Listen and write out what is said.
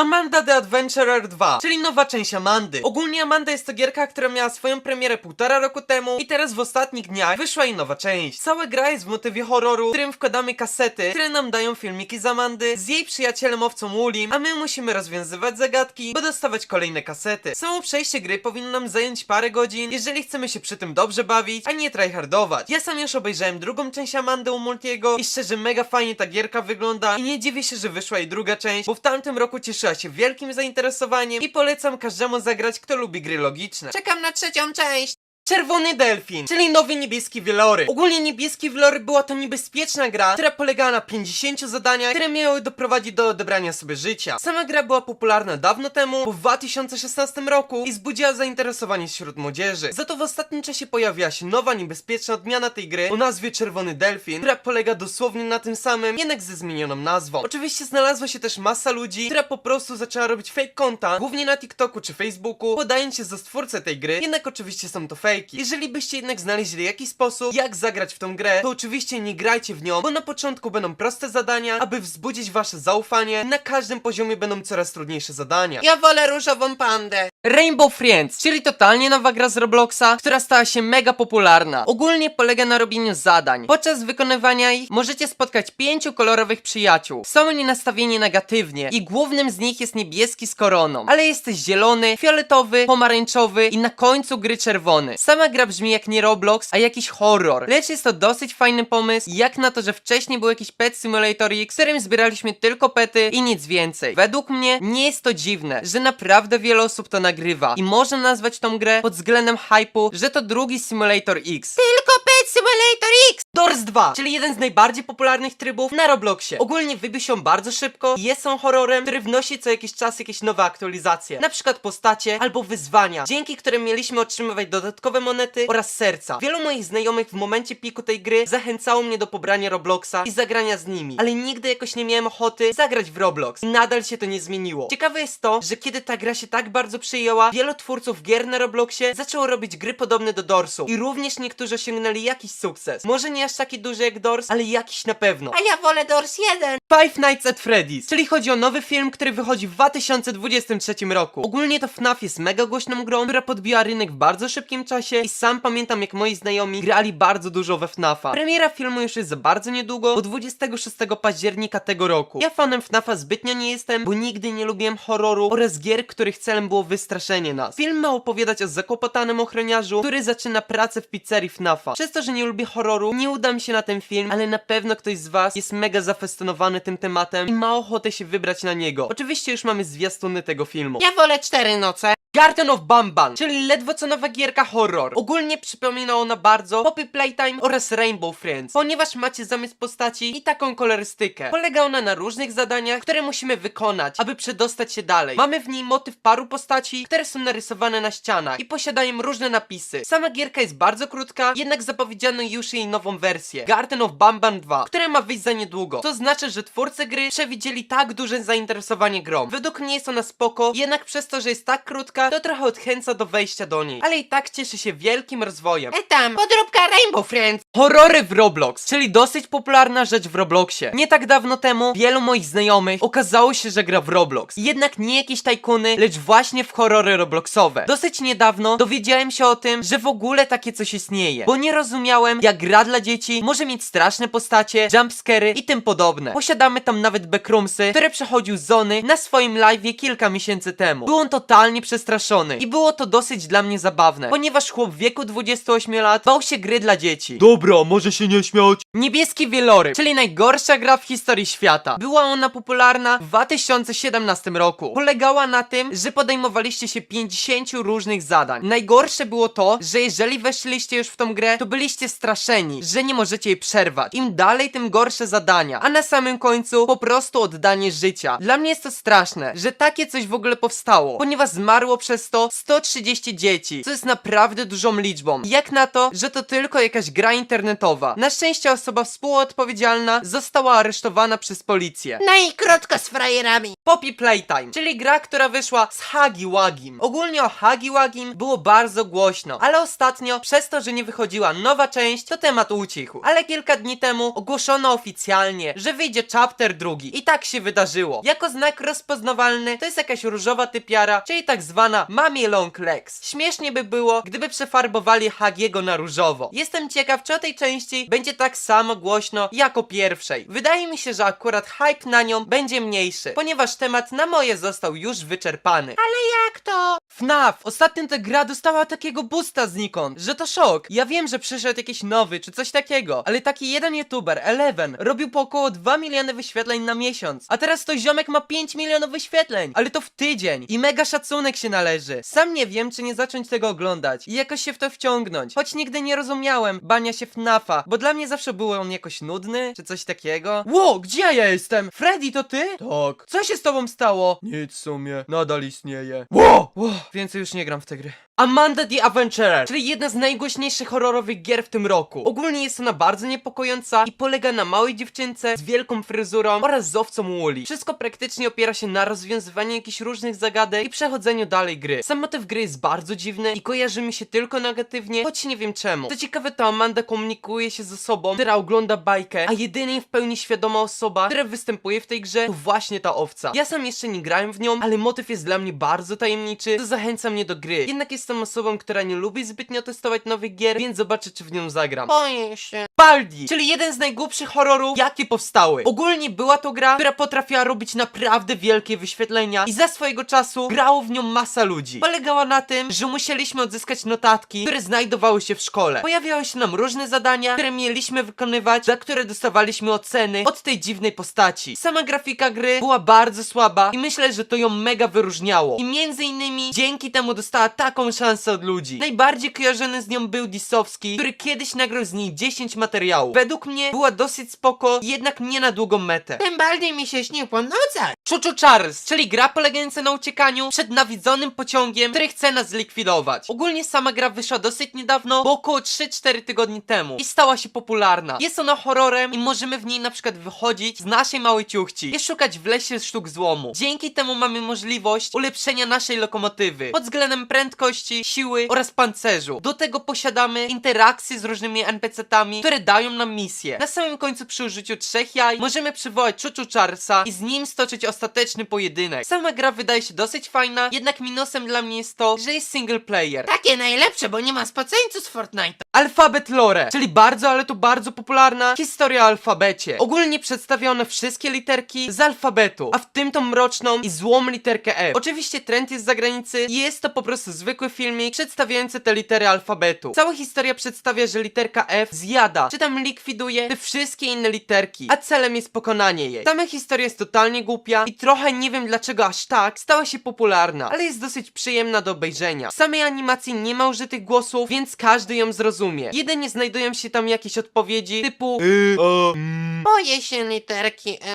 Amanda the Adventurer 2, czyli nowa część Amandy. Ogólnie Amanda jest to gierka, która miała swoją premierę półtora roku temu i teraz w ostatnich dniach wyszła jej nowa część. Cała gra jest w motywie horroru, w którym wkładamy kasety, które nam dają filmiki z Amandy, z jej przyjacielem owcą Woollim, a my musimy rozwiązywać zagadki, by dostawać kolejne kasety. Samo przejście gry powinno nam zająć parę godzin, jeżeli chcemy się przy tym dobrze bawić, a nie tryhardować. Ja sam już obejrzałem drugą część Amandy u Multiego i szczerze mega fajnie ta gierka wygląda i nie dziwię się, że wyszła jej druga część, bo w tamtym roku cieszyła się wielkim zainteresowaniem i polecam każdemu zagrać, kto lubi gry logiczne. Czekam na trzecią część. Czerwony Delfin, czyli nowy niebieski wieloryb. Ogólnie niebieski wieloryb była to niebezpieczna gra, która polegała na 50 zadaniach, które miały doprowadzić do odebrania sobie życia. Sama gra była popularna dawno temu, w 2016 roku i wzbudziła zainteresowanie wśród młodzieży. Za to w ostatnim czasie pojawiła się nowa niebezpieczna odmiana tej gry o nazwie Czerwony Delfin, która polega dosłownie na tym samym, jednak ze zmienioną nazwą. Oczywiście znalazła się też masa ludzi, która po prostu zaczęła robić fake konta, głównie na TikToku czy Facebooku, podając się za stwórcę tej gry, jednak oczywiście są to Jeżeli byście jednak znaleźli jakiś sposób, jak zagrać w tą grę, to oczywiście nie grajcie w nią, bo na początku będą proste zadania, aby wzbudzić wasze zaufanie, na każdym poziomie będą coraz trudniejsze zadania. Ja wolę różową pandę. Rainbow Friends, czyli totalnie nowa gra z Robloxa, która stała się mega popularna. Ogólnie polega na robieniu zadań. Podczas wykonywania ich możecie spotkać pięciu kolorowych przyjaciół. Są oni nastawieni negatywnie i głównym z nich jest niebieski z koroną, ale jesteś zielony, fioletowy, pomarańczowy i na końcu gry czerwony. Sama gra brzmi jak nie Roblox, a jakiś horror, lecz jest to dosyć fajny pomysł, jak na to, że wcześniej był jakiś Pet Simulator w którym zbieraliśmy tylko pety i nic więcej. Według mnie nie jest to dziwne, że naprawdę wiele osób to nagrywa i można nazwać tą grę pod względem hypu, że to drugi Simulator X. Tylko Pet Simulator X. Doors 2, czyli jeden z najbardziej popularnych trybów na Robloxie. Ogólnie wybił się bardzo szybko, jest on horrorem, który wnosi co jakiś czas jakieś nowe aktualizacje. Na przykład postacie albo wyzwania, dzięki którym mieliśmy otrzymywać dodatkowe monety oraz serca. Wielu moich znajomych w momencie piku tej gry zachęcało mnie do pobrania Robloxa i zagrania z nimi, ale nigdy jakoś nie miałem ochoty zagrać w Roblox i nadal się to nie zmieniło. Ciekawe jest to, że kiedy ta gra się tak bardzo przyjęła, wielu twórców gier na Robloxie zaczęło robić gry podobne do Dorsu i również niektórzy osiągnęli jakiś sukces. Może nie aż taki duży jak Dors, ale jakiś na pewno. A ja wolę Doors 1. Five Nights at Freddy's, czyli chodzi o nowy film, który wychodzi w 2023 roku. Ogólnie to FNAF jest mega głośną grą, która podbiła rynek w bardzo szybkim czasie i sam pamiętam jak moi znajomi grali bardzo dużo we FNAFa. Premiera filmu już jest za bardzo niedługo, bo 26 października tego roku. Ja fanem FNAFa zbytnio nie jestem, bo nigdy nie lubiłem horroru oraz gier, których celem było wystraszenie nas. Film ma opowiadać o zakopotanym ochroniarzu, który zaczyna pracę w pizzerii FNAFa. Przez to, że nie lubię horroru, nie uda mi się na ten film, ale na pewno ktoś z was jest mega zafestynowany tym tematem i ma ochotę się wybrać na niego. Oczywiście już mamy zwiastuny tego filmu. Ja wolę cztery noce. Garden of Bamban, czyli ledwo co nowa gierka horror. Ogólnie przypomina ona bardzo Poppy Playtime oraz Rainbow Friends, ponieważ macie zamysł postaci i taką kolorystykę. Polega ona na różnych zadaniach, które musimy wykonać, aby przedostać się dalej. Mamy w niej motyw paru postaci, które są narysowane na ścianach i posiadają różne napisy. Sama gierka jest bardzo krótka, jednak zapowiedziano już jej nową wersję, Garden of Bamban 2, która ma wyjść za niedługo. To znaczy, że twórcy gry przewidzieli tak duże zainteresowanie grą. Według mnie jest ona spoko, jednak przez to, że jest tak krótka, to trochę odchęca do wejścia do niej. Ale i tak cieszy się wielkim rozwojem. E tam, podróbka Rainbow Friends. Horrory w Roblox, czyli dosyć popularna rzecz w Robloxie. Nie tak dawno temu wielu moich znajomych okazało się, że gra w Roblox. Jednak nie jakieś tajkuny, lecz właśnie w horrory Robloxowe. Dosyć niedawno dowiedziałem się o tym, że w ogóle takie coś istnieje, bo nie rozumiałem, jak gra dla dzieci może mieć straszne postacie, jumpscary i tym podobne. Posiadamy tam nawet backroomsy, które przechodził Zony na swoim live'ie kilka miesięcy temu. Był on totalnie przestraszony i było to dosyć dla mnie zabawne, ponieważ chłop w wieku 28 lat bał się gry dla dzieci. Dobra, może się nie śmiać. Niebieski wieloryb, czyli najgorsza gra w historii świata. Była ona popularna w 2017 roku. Polegała na tym, że podejmowaliście się 50 różnych zadań. Najgorsze było to, że jeżeli weszliście już w tą grę, to byliście straszeni, że nie możecie jej przerwać. Im dalej, tym gorsze zadania. A na samym końcu po prostu oddanie życia. Dla mnie jest to straszne, że takie coś w ogóle powstało, ponieważ zmarło przez to 130 dzieci, co jest naprawdę dużą liczbą. Jak na to, że to tylko jakaś gra internetowa. Na szczęście osoba współodpowiedzialna została aresztowana przez policję. No i krótko z frajerami. Poppy Playtime, czyli gra, która wyszła z Hagi Wagim. Ogólnie o Hagi Wagim było bardzo głośno, ale ostatnio, przez to, że nie wychodziła nowa część, to temat ucichł. Ale kilka dni temu ogłoszono oficjalnie, że wyjdzie chapter drugi. I tak się wydarzyło. Jako znak rozpoznawalny to jest jakaś różowa typiara, czyli tak zwana Mamie Long Legs. Śmiesznie by było, gdyby przefarbowali Hagiego na różowo. Jestem ciekaw, czy o tej części będzie tak samo głośno jak o pierwszej. Wydaje mi się, że akurat hype na nią będzie mniejszy, ponieważ temat na moje został już wyczerpany. Ale jak to? FNAF! Ostatnio ta gra dostała takiego boosta znikąd, że to szok. Ja wiem, że przyszedł jakiś nowy czy coś takiego, ale taki jeden youtuber, Eleven, robił po około 2 miliony wyświetleń na miesiąc. A teraz to ziomek ma 5 milionów wyświetleń, ale to w tydzień. I mega szacunek się należy. Sam nie wiem, czy nie zacząć tego oglądać i jakoś się w to wciągnąć. Choć nigdy nie rozumiałem bania się FNAFa, bo dla mnie zawsze był on jakoś nudny, czy coś takiego. Ło, gdzie ja jestem? Freddy, to ty? Tak. Co się z tobą stało? Nic w sumie, nadal istnieje. Ło! Ło! Więcej już nie gram w te gry. Amanda the Adventurer, czyli jedna z najgłośniejszych horrorowych gier w tym roku. Ogólnie jest ona bardzo niepokojąca i polega na małej dziewczynce z wielką fryzurą oraz z owcą Woolly. Wszystko praktycznie opiera się na rozwiązywaniu jakichś różnych zagadek i przechodzeniu dalej gry. Sam motyw gry jest bardzo dziwny i kojarzy mi się tylko negatywnie, choć nie wiem czemu. Co ciekawe, to Amanda komunikuje się z osobą, która ogląda bajkę, a jedynie w pełni świadoma osoba, która występuje w tej grze, to właśnie ta owca. Ja sam jeszcze nie grałem w nią, ale motyw jest dla mnie bardzo tajemniczy, to zachęca mnie do gry. Jednak jestem osobą, która nie lubi zbytnio testować nowych gier, więc zobaczę, czy w nią zagram. Boję się. Baldi, czyli jeden z najgłupszych horrorów, jakie powstały. Ogólnie była to gra, która potrafiła robić naprawdę wielkie wyświetlenia i za swojego czasu grało w nią masa ludzi. Polegała na tym, że musieliśmy odzyskać notatki, które znajdowały się w szkole. Pojawiały się nam różne zadania, które mieliśmy wykonywać, za które dostawaliśmy oceny od tej dziwnej postaci. Sama grafika gry była bardzo słaba i myślę, że to ją mega wyróżniało. I między innymi dzięki temu dostała taką szansę od ludzi. Najbardziej kojarzony z nią był Disowski, który kiedyś nagrał z niej 10 materiałów. Według mnie była dosyć spoko, jednak nie na długą metę. Tym bardziej mi się śnił po nocach. Chuchu Charles, czyli gra polegająca na uciekaniu przed nawidzonym pociągiem, który chce nas zlikwidować. Ogólnie sama gra wyszła dosyć niedawno, bo około 3-4 tygodni temu i stała się popularna. Jest ona horrorem i możemy w niej na przykład wychodzić z naszej małej ciuchci i szukać w lesie sztuk złomu. Dzięki temu mamy możliwość ulepszenia naszej lokomotywy pod względem prędkości, siły oraz pancerzu. Do tego posiadamy interakcje z różnymi NPC-tami, które dają nam misje. Na samym końcu przy użyciu trzech jaj możemy przywołać Chuchu Charlesa i z nim stoczyć ostateczny pojedynek. Sama gra wydaje się dosyć fajna, jednak minusem dla mnie jest to, że jest single player. Takie najlepsze, bo nie ma spoceńców z Fortnite. Alfabet Lore, czyli bardzo, ale to bardzo popularna historia o alfabecie. Ogólnie przedstawiono wszystkie literki z alfabetu, a w tym tą mroczną i złą literkę F. Oczywiście trend jest z zagranicy i jest to po prostu zwykły filmik przedstawiający te litery alfabetu. Cała historia przedstawia, że literka F zjada, czy tam likwiduje te wszystkie inne literki, a celem jest pokonanie jej. Sama historia jest totalnie głupia i trochę nie wiem dlaczego aż tak stała się popularna, ale jest dosyć przyjemna do obejrzenia. W samej animacji nie ma użytych głosów, więc każdy ją zrozumie. Jedynie znajdują się tam jakieś odpowiedzi typu Y, a, mm, Boję się literki E.